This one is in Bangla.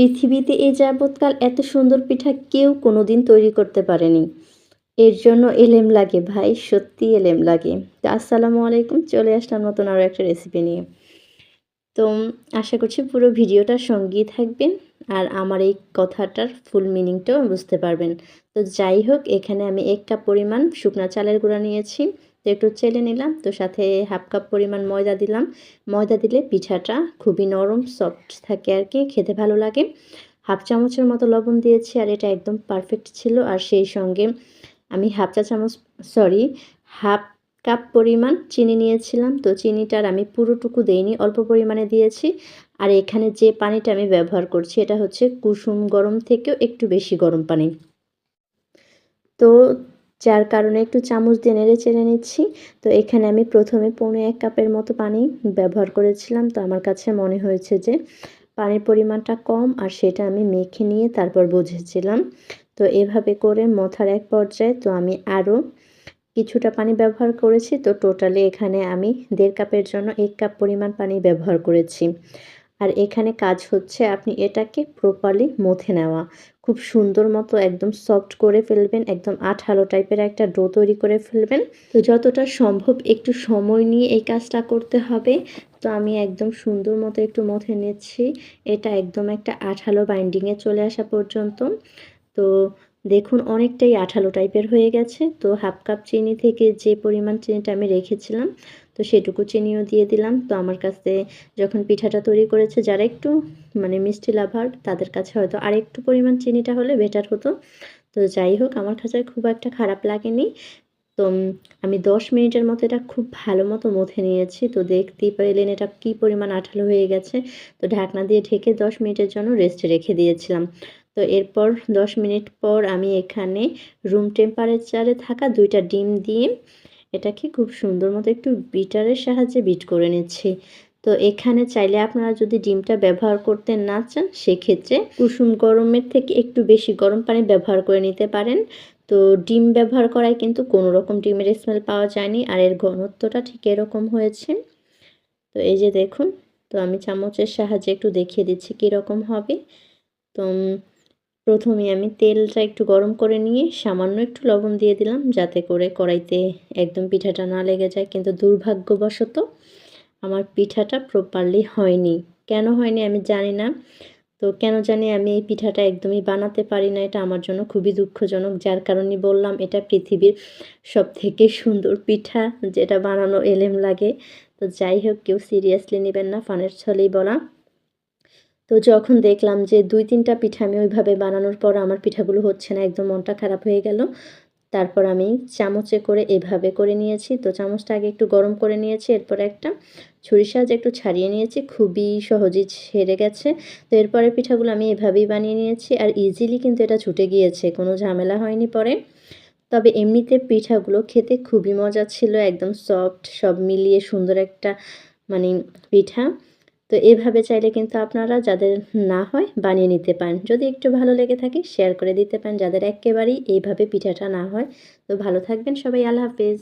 পৃথিবীতে এ যাবৎকাল এত সুন্দর পিঠা কেউ কোনো দিন তৈরি করতে পারেনি। এর জন্য এলেম লাগে ভাই, সত্যি এলেম লাগে। তো আসসালামু আলাইকুম, চলে আসলাম নতুন আরও একটা রেসিপি নিয়ে। তো আশা করছি পুরো ভিডিওটার সঙ্গেই থাকবেন আর আমার এই কথাটার ফুল মিনিংটাও বুঝতে পারবেন। তো যাই হোক, এখানে আমি এক কাপ পরিমাণ শুকনো চালের গুঁড়া নিয়েছি। তো একটু চেলে নিলাম। তো সাথে হাফ কাপ পরিমাণ ময়দা দিলাম। ময়দা দিলে পিঠাটা খুবই নরম সফট থাকে আর কি খেতে ভালো লাগে। হাফ চামচের মতো লবণ দিয়েছি আর এটা একদম পারফেক্ট ছিল। আর সেই সঙ্গে আমি হাফ চা চামচ সরি হাফ কাপ পরিমাণ চিনি নিয়েছিলাম। তো চিনিটার আমি পুরোটুকু দেইনি, অল্প পরিমাণে দিয়েছি। আর এখানে যে পানিটা আমি ব্যবহার করছি, এটা হচ্ছে কুসুম গরম থেকেও একটু বেশি গরম পানি। তো যার কারণে একটু চামচ দিয়ে নেড়ে চেড়ে নিচ্ছি। তো এখানে আমি প্রথমে পৌনে এক কাপের মতো পানি ব্যবহার করেছিলাম। তো আমার কাছে মনে হয়েছে যে পানির পরিমাণটা কম আর সেটা আমি মেখে নিয়ে তারপর বুঝেছিলাম। তো এভাবে করে মথার এক পর্যায়ে তো আমি আরও কিছুটা পানি ব্যবহার করেছি। তো টোটালি এখানে আমি দেড় কাপের জন্য এক কাপ পরিমাণ পানি ব্যবহার করেছি। আর এখানে কাজ হচ্ছে আপনি এটাকে প্রপারলি মথে নেওয়া। খুব সুন্দর মতো একদম সফট করে ফেলবেন, একদম আঠালো টাইপের একটা ডো তৈরি করে ফেলবেন। তো যতটা সম্ভব একটু সময় নিয়ে এই কাজটা করতে হবে। তো আমি একদম সুন্দর মতো একটু মথে নিচ্ছি। এটা একদম একটা আঠালো বাইন্ডিংয়ে চলে আসা পর্যন্ত। তো দেখুন অনেকটাই আঠালো টাইপের হয়ে গেছে। তো হাফ কাপ চিনি থেকে যে পরিমাণ চিনিটা আমি রেখেছিলাম তো সেটুকু চিনিও দিয়ে দিলাম। তো আমার কাছে যখন পিঠাটা তৈরি করেছে, যারা একটু মানে মিষ্টি লাভার, তাদের কাছে হয়তো আর একটু পরিমাণ চিনিটা হলে বেটার হতো। তো যাই হোক, আমার কাছে খুব একটা খারাপ লাগেনি। তো আমি দশ মিনিটের মতো এটা খুব ভালো মতো মথে নিয়েছি। তো দেখতেই পাইলেন এটা কি পরিমাণ আঠালো হয়ে গেছে। তো ঢাকনা দিয়ে ঢেকে দশ মিনিটের জন্য রেস্টে রেখে দিয়েছিলাম। তো এরপর দশ মিনিট পর আমি এখানে রুম টেম্পারেচারে থাকা দুইটা ডিম দিয়ে এটাকে খুব সুন্দর মতো একটু বিটারের সাহায্যে বিট করে নিচ্ছি। তো এখানে চাইলে আপনারা যদি ডিমটা ব্যবহার করতে না চান, সেক্ষেত্রে কুসুম গরমের থেকে একটু বেশি গরম পানি ব্যবহার করে নিতে পারেন। তো ডিম ব্যবহার করায় কিন্তু কোনো রকম ডিমের স্মেল পাওয়া যায়নি আর এর ঘনত্বটা ঠিক এরকম হয়েছে। তো এই যে দেখুন, তো আমি চামচের সাহায্যে একটু দেখিয়ে দিচ্ছি কীরকম হবে। তো প্রথমে আমি তেলটা একটু গরম করে নিয়ে সামান্য একটু লবণ দিয়ে দিলাম, যাতে করে কড়াইতে একদম পিঠাটা না লেগে যায়। কিন্তু দুর্ভাগ্যবশত আমার পিঠাটা প্রপারলি হয়নি। কেন হয়নি আমি জানি না। তো কেন জানি আমি এই পিঠাটা একদমই বানাতে পারি না, এটা আমার জন্য খুবই দুঃখজনক। যার কারণে বললাম, এটা পৃথিবীর সব থেকে সুন্দর পিঠা, যেটা বানানো এলেম লাগে। তো যাই হোক, কেউ সিরিয়াসলি নেবেন না, ফানের ছলেই বলা। তো যখন দেখলাম যে দুই তিনটা পিঠা আমি ওইভাবে বানানোর পর আমার পিঠাগুলো হচ্ছে না, একদম মনটা খারাপ হয়ে গেল। তারপর আমি চামচে করে এভাবে করে নিয়েছি। তো চামচটা আগে একটু গরম করে নিয়েছি, এরপর একটা ছুরির সাহায্যে একটু ছাড়িয়ে নিয়েছি। খুবই সহজেই ছেড়ে গেছে। তো এরপরে পিঠাগুলো আমি এভাবেই বানিয়ে নিয়েছি আর ইজিলি কিন্তু এটা ছুটে গিয়েছে, কোনো ঝামেলা হয়নি পরে। তবে এমনিতে পিঠাগুলো খেতে খুবই মজা ছিল, একদম সফট সব মিলিয়ে সুন্দর একটা মানে পিঠা। তো এভাবে চাইলে কিন্তু আপনারা যাদের না হয় বানিয়ে নিতে পারেন। যদি একটু ভালো লেগে থাকে শেয়ার করে দিতে পারেন। যাদের একেবারেই এইভাবে পিঠাটা না হয়। তো ভালো থাকবেন সবাই। আল্লাহ হাফেজ।